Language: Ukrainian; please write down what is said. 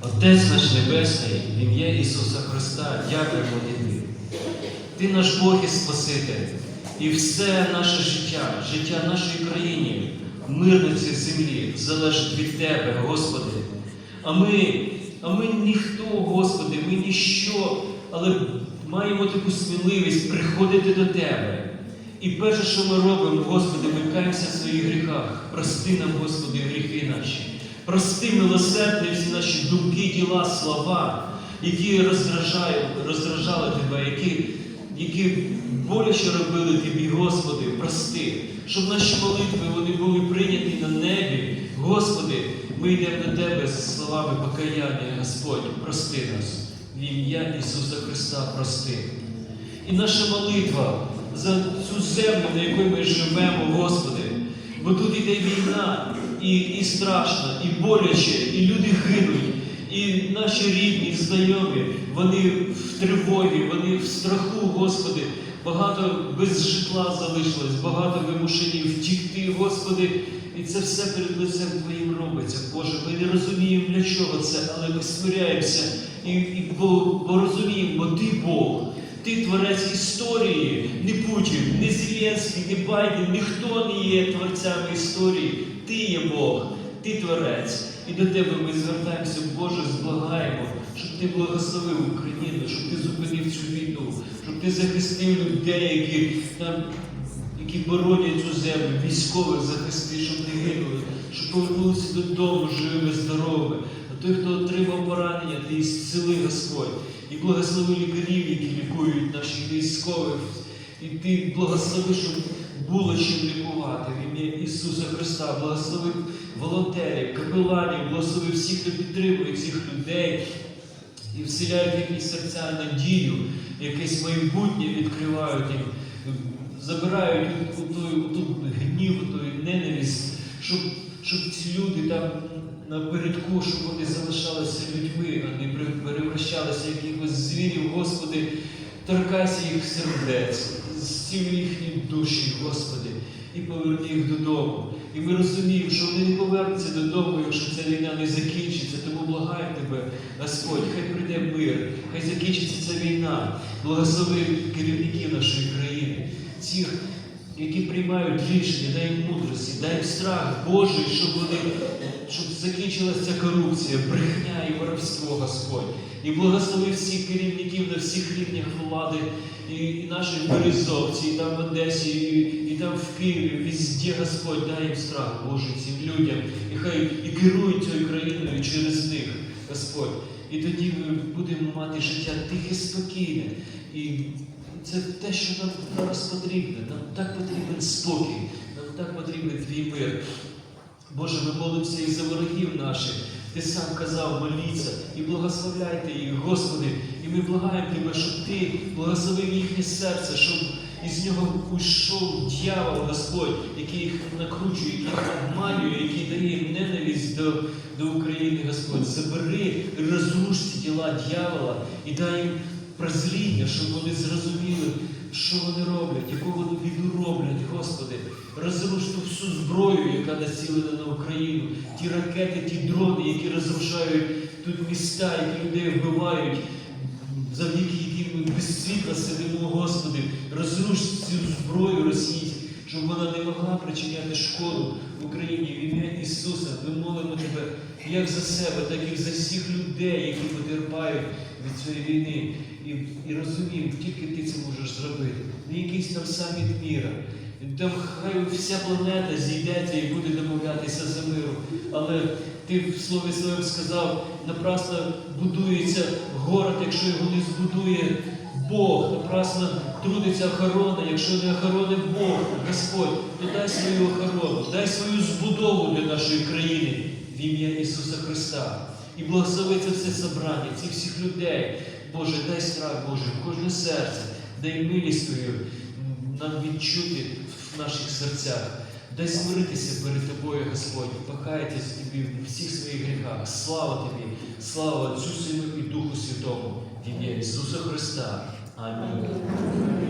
Отець наш Небесний, в ім'я Ісуса Христа, дякуємо Тобі. Ти наш Бог і Спаситель, і все наше життя, життя нашої країни, мир на цій землі залежить від Тебе, Господи. А ми, а ми ніхто, Господи, ми ніщо, але маємо таку сміливість приходити до Тебе. І перше, що ми робимо, Господи, ми каємося в своїх гріхах. Прости нам, Господи, гріхи наші. Прости, милосердні всі наші думки, діла, слова, які роздражають, роздражали Тебе, які, які боляче робили Тобі, Господи, прости, щоб наші молитви вони були прийняті на небі. Господи, ми йдемо до Тебе з словами покаяння, Господь, прости нас. В ім'я Ісуса Христа, прости. І наша молитва за цю землю, на якій ми живемо, Господи. Бо тут іде війна, і, і страшно, і боляче, і люди гинуть, і наші рідні, знайомі, вони в тривогі, вони в страху, Господи. Багато без житла залишилось, багато вимушені втікти, Господи. І це все перед лицем Твоїм робиться. Боже, ми не розуміємо, для чого це, але ми смиряємося і, і бо, бо розуміємо, бо Ти Бог. Ти творець історії, не Путін, не Зеленський, не Байден, ніхто не є творцями історії. Ти є Бог, ти творець. І до тебе ми звертаємося, Боже, зблагаємо, щоб ти благословив Україну, щоб ти зупинив цю війну, щоб ти захистив людей, які там. Які боронять цю землю, військових захисти, щоб не гинули, щоб повернулися додому живими, здоровими. А той, хто отримав поранення, ти зціли Господь. І благослови лікарів, які лікують наших військових. І ти благослови, щоб було чим лікувати в ім'я Ісуса Христа. Благослови волонтерів, капеланів, благослови всіх, хто підтримує цих людей і вселяють в їхні серця надію, якесь майбутнє відкривають їм, забирають у той, у ту гнів, у той ненависть, щоб, щоб ці люди там напередку, щоб вони залишалися людьми, а не перевращалися якихось звірів, Господи, торкайся їх сердець, зціли їхні душі, Господи, і поверни їх додому. І ми розуміємо, що вони не повернуться додому, якщо ця війна не закінчиться. Тому благаю тебе, Господь, хай прийде мир, хай закінчиться ця війна. Благослови керівників нашої країни, цих, які приймають рішення, дай їм мудрості, дай їм страх Божий, щоб вони, щоб закінчилася ця корупція, брехня і воровство, Господь. І благослови всіх керівників на всіх рівнях влади, і, і наших Березовці, і там в Одесі, і, і там в Києві, везде, Господь, дай їм страх Божий цим людям. І хай і керують цією країною через них, Господь. І тоді ми будемо мати життя тихе, спокійне. І це те, що нам зараз потрібно. Нам так потрібен спокій, нам так потрібен твій мир. Боже, ми молимося і за ворогів наших. Ти сам казав, моліться і благословляйте їх, Господи. І ми благаємо Тебе, щоб Ти благословив їхнє серце, щоб із нього уйшов дьявол, Господь, який їх накручує, який їх обманює, який дає їм ненависть до, до України, Господь. Забери, розруш ці діла дьявола і дай їм прозріння, щоб вони зрозуміли, що вони роблять, яку вони біду роблять, Господи. Розруш ту всю зброю, яка націлена на Україну, ті ракети, ті дрони, які розрушають тут міста, які людей вбивають, завдяки яким ми без світла сидимо, Господи, розруш цю зброю російську, щоб вона не могла причиняти шкоду в Україні. В ім'я Ісуса ми молимо Тебе як за себе, так і за всіх людей, які потерпають від цієї війни. І, і розуміємо, тільки ти це можеш зробити. Не якийсь там саміт міра. Там хай вся планета зійдеться і буде домовлятися за миром. Але ти в слові своєму сказав, напрасно будується город, якщо його не збудує Бог, напрасно трудиться охорона, якщо не охоронить Бог, Господь, то дай свою охорону, дай свою збудову для нашої країни в ім'я Ісуса Христа. І благослови це все собрання, цих всіх людей. Боже, дай страх Боже, в кожне серце, дай милість Твою нам відчути в наших серцях. Дай змиритися перед Тобою, Господь, покаятися Тобі в всіх своїх гріхах. Слава Тобі, слава Отцю Сину і Духу Святому, в ім'я Ісуса Христа. Амінь.